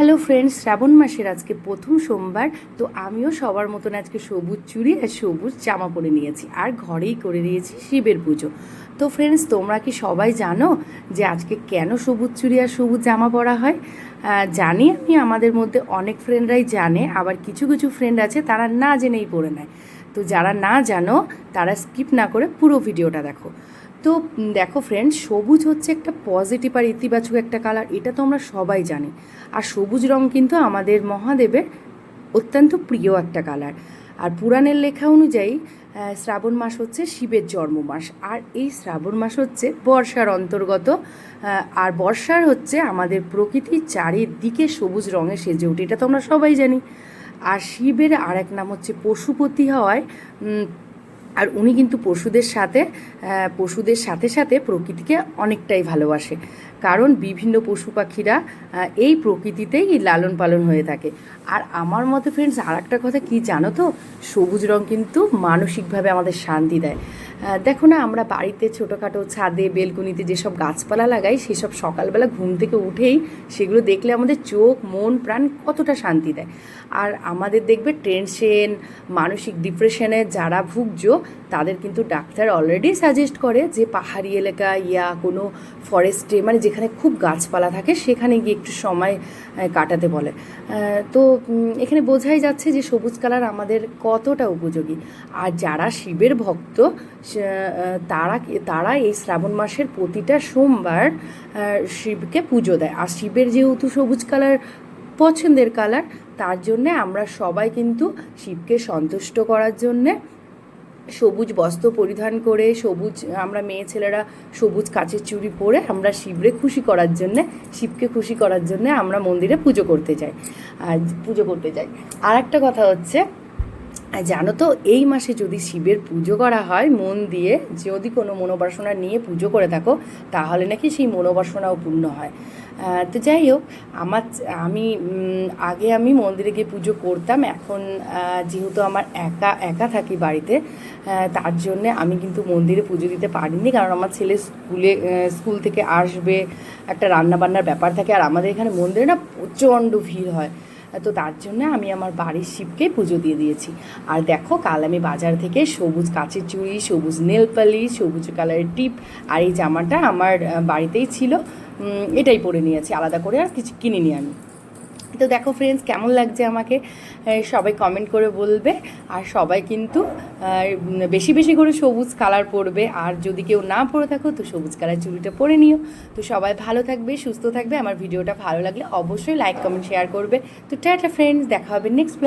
Hello friends শ্রাবণ মাসের আজকে প্রথম সোমবার, তো আমিও সবার মতন আজকে সবুজ চুড়ি আর সবুজ জামা পরে নিয়েছি আর ঘরেই করে নিয়েছি শিবের পুজো। তো ফ্রেন্ডস তোমরা কি সবাই জানো যে আজকে কেন সবুজ চুড়ি আর সবুজ জামা পরা হয়? জানি আমি, আমাদের মধ্যে অনেক ফ্রেন্ডরাই জানে, আবার কিছু কিছু ফ্রেন্ড আছে তারা না জেনেই পড়ে নেয়। তো যারা না জানো, তারা স্কিপ না করে পুরো ভিডিওটা দেখো। তো দেখো ফ্রেন্ড সবুজ হচ্ছে একটা পজিটিভ আর ইতিবাচক একটা কালার এটা তো আমরা সবাই জানি। আর সবুজ রং কিন্তু আমাদের মহাদেবের অত্যন্ত প্রিয় একটা কালার আর পুরাণের লেখা অনুযায়ী শ্রাবণ মাস হচ্ছে শিবের জন্ম মাস আর এই শ্রাবণ মাস হচ্ছে বর্ষার অন্তর্গত। আর বর্ষার হচ্ছে আমাদের প্রকৃতির চারিদিকে সবুজ রঙে সেজে ওঠে এটা তো আমরা সবাই জানি। আর শিবের আর এক নাম হচ্ছে পশুপতি হওয়ায় আর উনি কিন্তু পশুদের সাথে পশুদের সাথে সাথে প্রকৃতিকে অনেকটাই ভালোবাসে। কারণ বিভিন্ন পশু পাখিরা এই প্রকৃতিতেই লালন পালন হয়ে থাকে। আর আমার মতে ফ্রেন্ডস আর একটা কথা কী জানো তো? সবুজ রং কিন্তু মানসিকভাবে আমাদের শান্তি দেয়। দেখো না, আমরা বাড়িতে ছোটোখাটো ছাদে, বেলকুনিতে যেসব গাছপালা লাগাই, সেসব সকালবেলা ঘুম থেকে উঠেই সেগুলো দেখলে আমাদের চোখ, মন, প্রাণ কতটা শান্তি দেয়। আর আমাদের দেখবে টেনশন মানসিক ডিপ্রেশনে যারা ভুগছো, তাদের কিন্তু ডাক্তার অলরেডি সাজেস্ট করে যে পাহাড়ি এলাকা ইয়া কোনো ফরেস্টে মানে যেখানে খুব গাছপালা থাকে, সেখানে গিয়ে একটু সময় কাটাতে বলে। তো এখানে বোঝাই যাচ্ছে যে সবুজ কালার আমাদের কতটা উপযোগী। আর যারা শিবের ভক্ত তারা তারা এই শ্রাবণ মাসের প্রতিটা সোমবার শিবকে পুজো দেয়। আর শিবের যেহেতু সবুজ কালার, পছন্দের কালার, তার জন্যে আমরা সবাই কিন্তু শিবকে সন্তুষ্ট করার জন্যে সবুজ বস্ত্র পরিধান করে, সবুজ, আমরা মেয়ে ছেলেরা সবুজ কাচের চুড়ি পরে আমরা শিবরে খুশি করার জন্যে, শিবকে খুশি করার জন্যে আমরা মন্দিরে পুজো করতে যাই। আর পুজো করতে যাই। আর একটা কথা হচ্ছে জানো তো, এই মাসে যদি শিবের পুজো করা হয়, মন দিয়ে যদি কোনো মনোবাসনা নিয়ে পুজো করে থাকো, তাহলে নাকি সেই মনোবাসনাও পূর্ণ হয়। তো যাই হোক, আমার, আমি আগে আমি মন্দিরে গিয়ে পুজো করতাম, এখন যেহেতু আমার একা একা থাকি বাড়িতে তার জন্যে আমি কিন্তু মন্দিরে পুজো দিতে পারিনি, কারণ আমার ছেলে স্কুলে স্কুল থেকে আসবে, একটা রান্নাবান্নার ব্যাপার থাকে, আর আমাদের এখানে মন্দিরে না প্রচণ্ড ভিড় হয়। তো তার জন্য আমি আমার বাড়ির শিবকে পুজো দিয়ে দিয়েছি। আর দেখো, কাল আমি বাজার থেকে সবুজ কাঁচের চুড়ি, সবুজ নেল পালিশ, সবুজ কালারের টিপ আর এই জামাটা আমার বাড়িতেই ছিল। এটাই পরে নিয়েছি, আলাদা করে আর কিছু কিনিনি আমি। তো দেখো ফ্রেন্ডস কেমন লাগছে আমাকে? সবাই কমেন্ট করে বলবে। আর সবাই কিন্তু বেশি বেশি করে সবুজ কালার পরবে। আর যদি কেউ না পরে থাকো, তো সবুজ কালার চুড়িটা পরে নিও। তো সবাই ভালো থাকবে, সুস্থ থাকবে। আমার ভিডিওটা ভালো লাগলে অবশ্যই লাইক কমেন্ট শেয়ার করবে। তো টাটা ফ্রেন্ডস দেখা হবে নেক্সট